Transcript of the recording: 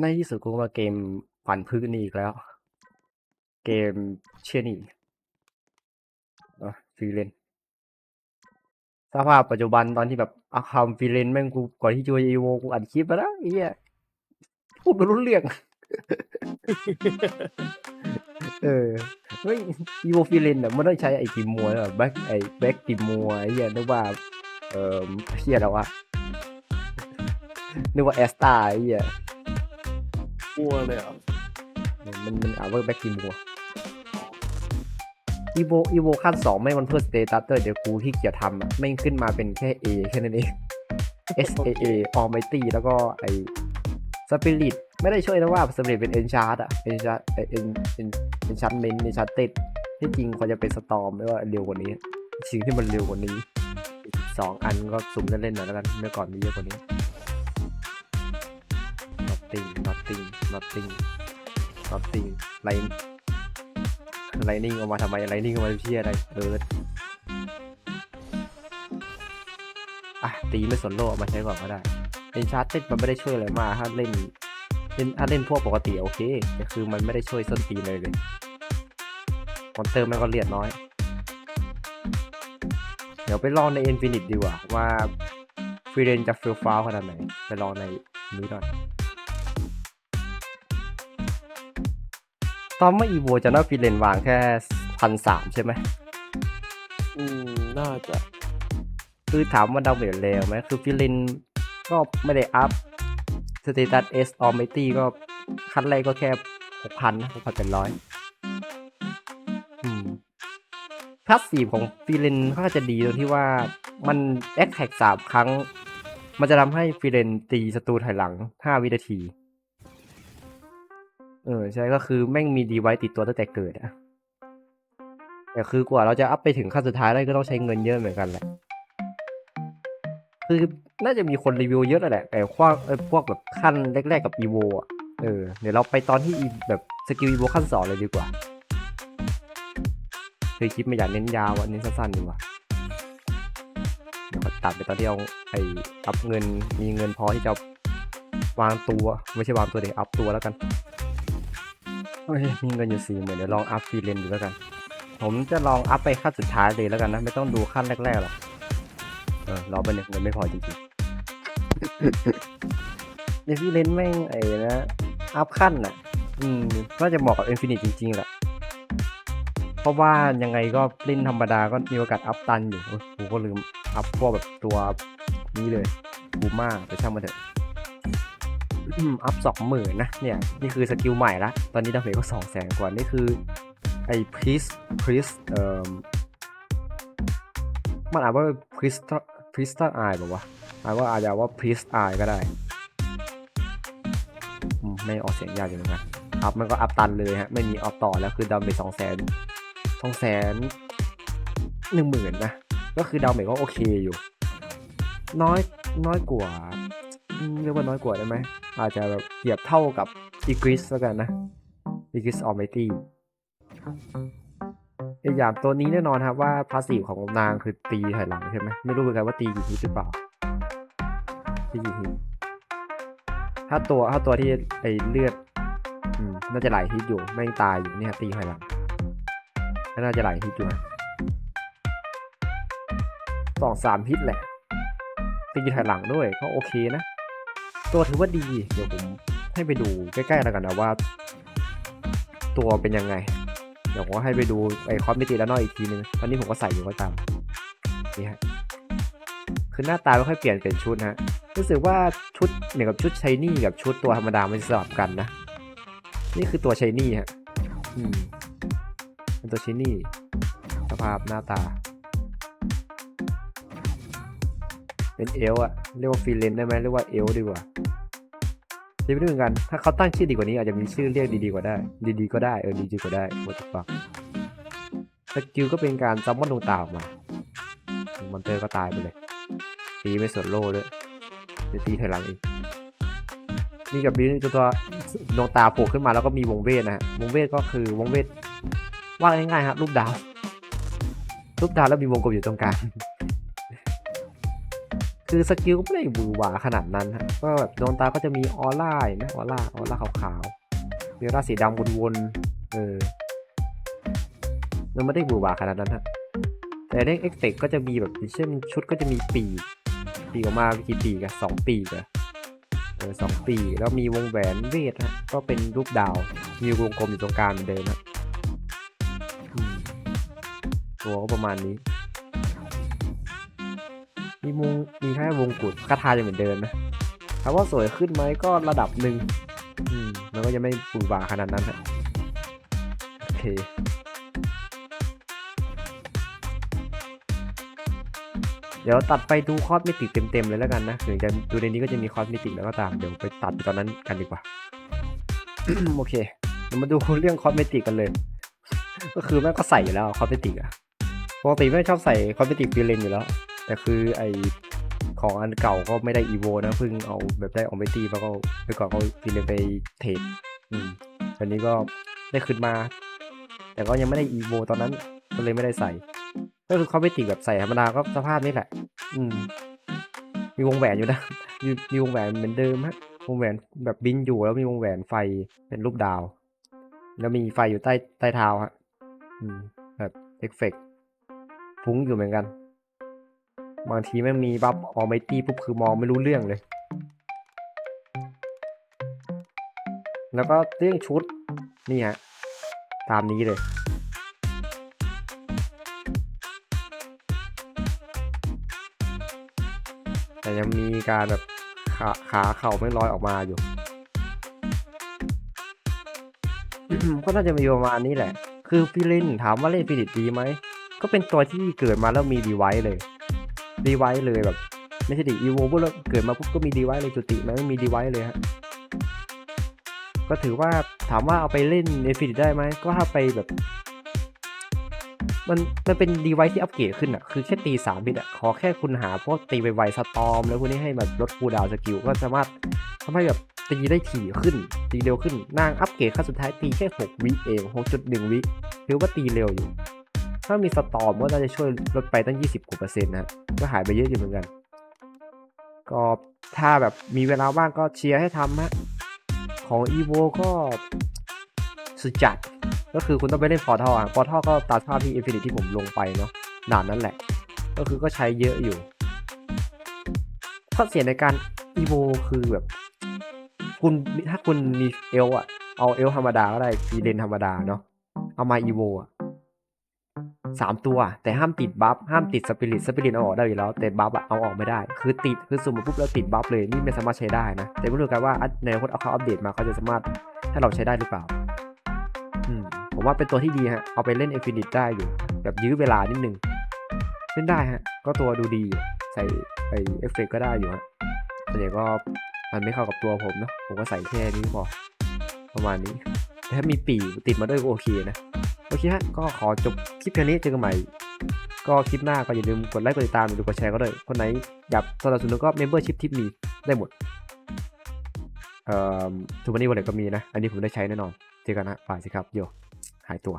ในที่สุดกูก็มาเกมขวัญพึ่งนี่อีกแล้ว เกมเชื่อนี่อะฟรีเลนสภาพปัจจุบันตอนที่แบบอาคามฟรีเลนแม่งกูก่อนที่จะอีโวกูอัดคลิปไปแล้วไอ้เหี้ยพูดไม่รู้เรื่อง เออเฮ้ยอีโวฟรีเลนอะมันต้องใช้ไอ้กิมมัวแบบแบ็คไอ้แบ็คกิมมัวไอ้เหี้ยนึกว่า เออเหี้ยแล้ววะนึกว่าแอสตาไอ้เหี้ย กลัวเลยเหรอะมันมันมันอ่านว่าแบ็กกิมมัวอีโวอีโวขั้นสองไม่มันเพิ่มสเตตัสเตอร์เดี๋ยวกูที่เกียจทำอะไม่งขึ้นมาเป็นแค่ A แค่นั้นเอง S A A Almighty แล้วก็ไอสปิริตไม่ได้ช่วยนะว่าสปิริตเป็น Enchant อะ Enchant เอ็นเอ็น Enchantment Enchanted ที่จริงควรจะเป็นสตอมไม่ว่าเร็วกว่านี้สิ่งที่มันเร็วกว่านี้อีกสองอันก็สุ่มเล่นๆหน่อยแล้วกันเมื่อก่อนมีเยอะกว่านี้ nothing nothing nothing nothing ไลน์ไลนิ่งออกมาทำไมไลนิ่งออกมาเพี้ยอะไรเอิร์ธอะตีไม่สนโลกเอามาใช้ก่อนก็ได้เป็นชาร์จเต็ดมันไม่ได้ช่วยอะไรมากถ้าเล่นเล่นถ้าเล่นพวกปกติโอเคแต่คือมันไม่ได้ช่วยส้นตีเลยเลยมอนเตอร์มันก็เลียดน้อย เดี๋ยวไปลองใน Infinite ดีกว่าว่าฟรีเรนจะฟิลฟ้าวขนาดไหน ไปลองในนี้ก่อน ตอนเมื่ออีโวจะน่าฟิเลนวางแค่พันสามใช่ไหม อืม น่าจะ คือถามว่าดาวเมจเร็วไหม คือฟิเลนก็ไม่ได้อัพ สเตตัสเอสออมไมตี้ก็คัดแรกก็แค่หกพันนะหกพันเป็นร้อยอืมพาสซีฟของฟิเลนก็จะดีตรงที่ว่ามันแอคแท็กสามครั้ง มันจะทำให้ฟิเลนตีศัตรูถอยหลังห้าวินาที เออใช่ก็คือแม่งมีดีไว้ติดตัวตั้งแต่เกิดอะแต่คือกว่าเราจะอัพไปถึงขั้นสุดท้ายได้ก็ต้องใช้เงินเยอะเหมือนกันแหละ คือน่าจะมีคนรีวิวเยอะแหละแต่พวกเออพวกแบบขั้นแรกๆกับอีโวอะเออเดี๋ยวเราไปตอนที่แบบสกิลอีโวขั้นสองเลยดีกว่าเคยคิดไม่อยากเน้นยาวอะเน้นสั้นๆดีกว่าเดี๋ยวตัดไปตอนที่เอาไอ้อัพเงินมีเงินพอที่จะวางตัวไม่ใช่วางตัวเด็กอัพตัวแล้วกัน โอเคมีเงินอยู่สี่หมื่นเดี๋ยวลองอัพฟรีเลนดูแล้วกัน ผมจะลองอัพไปขั้นสุดท้ายเลยแล้วกันนะ ไม่ต้องดูขั้นแรกๆหรอกเออรอไปหนึ่งเงินไม่พอจริงๆในฟรีเลนแม่งไอ้นะอัพขั้นอะ อืมน่าจะเหมาะกับอินฟินิตจริงๆแหละเพราะว่ายังไงก็เล่นธรรมดาก็มีโอกาสอัพตันอยู่โอ้ยกูก็ลืมอัพพวกแบบตัวนี้เลยบูมาแต่ช่างมันเถอะ อืมอัพสองหมื่นนะเนี่ยนี่คือสกิลใหม่ละ ตอนนี้ดาเมจก็สองแสนกว่า นี่คือ ไอ้พริสพริสเอ่อมันอ่านว่าพริสพริสตาไอแบบว่าอ่านว่าอาจจะว่าพริสไอก็ได้ไม่ออกเสียงยากอยู่นกันอัพมันก็อัพตันเลยฮะ ไม่มีออฟต่อแล้วคือดาเมจสองแสนสองแสนหนึ่งหมื่นนะ ก็คือดาเมจก็โอเคอยู่ น้อยน้อยกว่า เรียกว่าน้อยกว่าได้ไหม อาจจะแบบเทียบเท่ากับอีกริสแล้วกันนะอีกริสออมไมตี้อีกอยางตัวนี้แน่นอนครับว่าพาสซีฟของนางคือตีถอยหลังใช่ไหมไม่รู้เหมือนกันว่าตีกี่ทีหรือเปล่าตีกี่ทีถ้าตัวถ้าตัวที่ไอเลือดอืมน่าจะไหลฮิตอยู่ไม่ตายอยู่เนี่ยตีถอยหลังน่าจะไหลฮิตอยู่นะสองสามฮิตแหละตีถอยหลังด้วยก็โอเคนะ ตัวถือว่าดี เดี๋ยวผมให้ไปดูใกล้ๆแล้วกันนะว่า ตัวเป็นยังไง เดี๋ยวผมให้ไปดูไอคอมมิติแล้วนอกอีกทีนึงตอนนี้ผมก็ใส่อยู่ก็ตามนี่ฮะคือหน้าตาไม่ค่อยเปลี่ยนเป็นชุดฮะรู้สึกว่าชุดเหมือนกับชุดชายนี่กับชุดตัวธรรมดามันสลับกันนะ นี่คือตัวชายนี่ฮะอืมเป็นตัวชายนี่สภาพหน้าตา เป็นเอลอะเรียกว่าฟรีเลนได้ไหมเรียกว่าเอลดีกว่าที่ไม่รู้เหมือนกัน ถ้าเขาตั้งชื่อดีกว่านี้อาจจะมีชื่อเรียกดีๆกว่าได้ ดีๆก็ได้เออดีๆก็ได้หมดทุกฝักสกิลก็เป็นการซัมมอนดวงตาออกมามอนเตอร์ก็ตายไปเลย ตีไม่สนโล่เลยเดี๋ยตีถอยหลังอีกนี่กับนี้ตัวดวงตาโผล่ขึ้นมาแล้วก็มีวงเวทนะฮะวงเวทก็คือวงเวทว่าง่ายๆครับรูปดาวรูปดาวแล้วมีวงกลมอยู่ตรงกลาง คือสกิลก็ไม่ได้หวือหวาขนาดนั้นฮะก็แบบดวงตาก็จะมีออร่าเห็นไหมออร่าออร่าขาวๆมีออร่าสีดำวนๆเออมันไม่ได้หวือหวาขนาดนั้นฮะแต่เรื่องเอฟเฟกก็จะมีแบบเช่นชุดก็จะมีปีกปีกออกมากี่ปีกันสองปีกันเออสองปีแล้วมีวงแหวนเวทฮะก็เป็นรูปดาว มีวงกลมอยู่ตรงกลางเหมือนเดิมฮะตัวก็ประมาณนี้ มีมุงมีแค่วงกุฎคาถายังเหมือนเดิมนะถามว่าสวยขึ้นไหมก็ระดับหนึ่งอืมมันก็ยังไม่ปูบาขนาดนั้นฮะโอเคเดี๋ยวตัดไปดูคอสมิติเต็มๆเลยแล้วกันนะถึงจะดูในนี้ก็จะมีคอสมิติแล้วก็ตามเดี๋ยวไปตัดตอนนั้นกันดีกว่า โอเคเรามาดูเรื่องคอสเมติกกันเลย ก็คือแม่ก็ใส่อยู่แล้วคอสเมติกอะปกติแม่ชอบใส่คอสเมติกฟิลเลนอยู่แล้ว แต่คือไอของอันเก่าก็ไม่ได้อีโวนะเพิ่งเอาแบบได้ออมเบตี้แล้วก็ไปก่อนเขาฟินไปเทรดอืมตอนนี้ก็ได้ขึ้นมา แต่ก็ยังไม่ได้อีโวตอนนั้นก็เลยไม่ได้ใส่ ก็คือคอสเมติแบบใส่ธรรมดาก็สภาพนี้แหละ อืม มีวงแหวนอยู่นะมีมีวงแหวนเหมือนเดิมฮะวงแหวนแบบบินอยู่แล้วมีวงแหวนไฟเป็นรูปดาว แล้วมีไฟอยู่ใต้ใต้เท้าฮะอืมแบบเอฟเฟกต์ฟุ้งอยู่เหมือนกัน บางทีไม่มีบัฟออไมตี้ปุ๊บคือมองไม่รู้เรื่องเลย แล้วก็เรื่องชุดนี่ฮะตามนี้เลยแต่ยังมีการแบบขาขาเข่าไม่ลอยออกมาอยู่ ก็น่าจะมีประมาณนี้แหละ คือฟิลินถามว่าเล่นฟิลิดีไหม ก็เป็นตัวที่เกิดมาแล้วมีดีไวซ์เลย ดีไวเลยแบบ ไม่ใช่ดิอีโวปุ๊บแล้วเกิดมาปุ๊บก็มีดีไวเลยจุติมันไม่มีดีไวเลยฮะก็ถือว่าถามว่าเอาไปเล่นในฟิได้ไหมก็ถ้าไปแบบ มันมันเป็นดีไวที่อัปเกรดขึ้นอะ คือแค่ตีสามบิตอะ ขอแค่คุณหาพวกตีไวๆสตอม แล้วพวกนี้ให้แบบลดคูดาวสกิลก็สามารถทำให้แบบตีได้ถี่ขึ้น ตีเร็วขึ้น นางอัปเกรดขั้นสุดท้ายตีแค่หกวิเองหกจุดหนึ่งวิถือว่าตีเร็วอยู่ ถ้ามีสตอมก็น่าจะช่วยลดไปตั้งยี่สิบกว่าเปอร์เซ็นต์นะก็หายไปเยอะอยู่เหมือนกัน ก็ถ้าแบบมีเวลาว่างก็เชียร์ให้ทำฮะของ EVO ก็สุดจัด ก็คือคุณต้องไปเล่นฟอร์ทอะฟอร์ทัลก็ตามภาพที่ Infinite ที่ผมลงไปเนาะด่านนั้นแหละ ก็คือก็ใช้เยอะอยู่ข้อเสียในการ EVO คือแบบ คุณถ้าคุณมีเอลอะเอาเอลธรรมดาก็ได้ฟีเลนธรรมดาเนาะเอามา EVO อะ สามตัว แต่ห้ามติดบัฟห้ามติดสปิริตสปิริตเอาออกได้อยู่แล้ว แต่บัฟอะเอาออกไม่ได้ คือติดคือสุ่มมาปุ๊บแล้วติดบัฟเลยนี่ไม่สามารถใช้ได้นะ แต่ไม่รู้กันว่าในอนาคตเอาเขาอัปเดตมาเขาจะสามารถให้เราใช้ได้หรือเปล่าอืมผมว่าเป็นตัวที่ดีฮะเอาไปเล่น Infinite ได้อยู่ แบบยื้อเวลานิดนึงเล่นได้ฮะก็ตัวดูดีใส่ไอเอฟเฟกก็ได้อยู่ฮะแต่เดี๋ยวก็มันไม่เข้ากับตัวผมเนาะผมก็ใส่แค่นี้พอประมาณนี้แต่ถ้ามีปีติดมาด้วยก็โอเคนะ โอเคฮะก็ขอจบคลิปแค่นี้เจอกันใหม่ ก็คลิปหน้าก็อย่าลืมกดไลค์กดติดตามหรือกดแชร์ก็ด้วยคนไหนอยากสนับสนุนก็เมมเบอร์ชิพทิปมีได้หมดเอ่อทุกวันนี้วันไหนก็มีนะ อันนี้ผมได้ใช้แน่นอน เจอกันนะฝ่ายสิครับโยหายตัว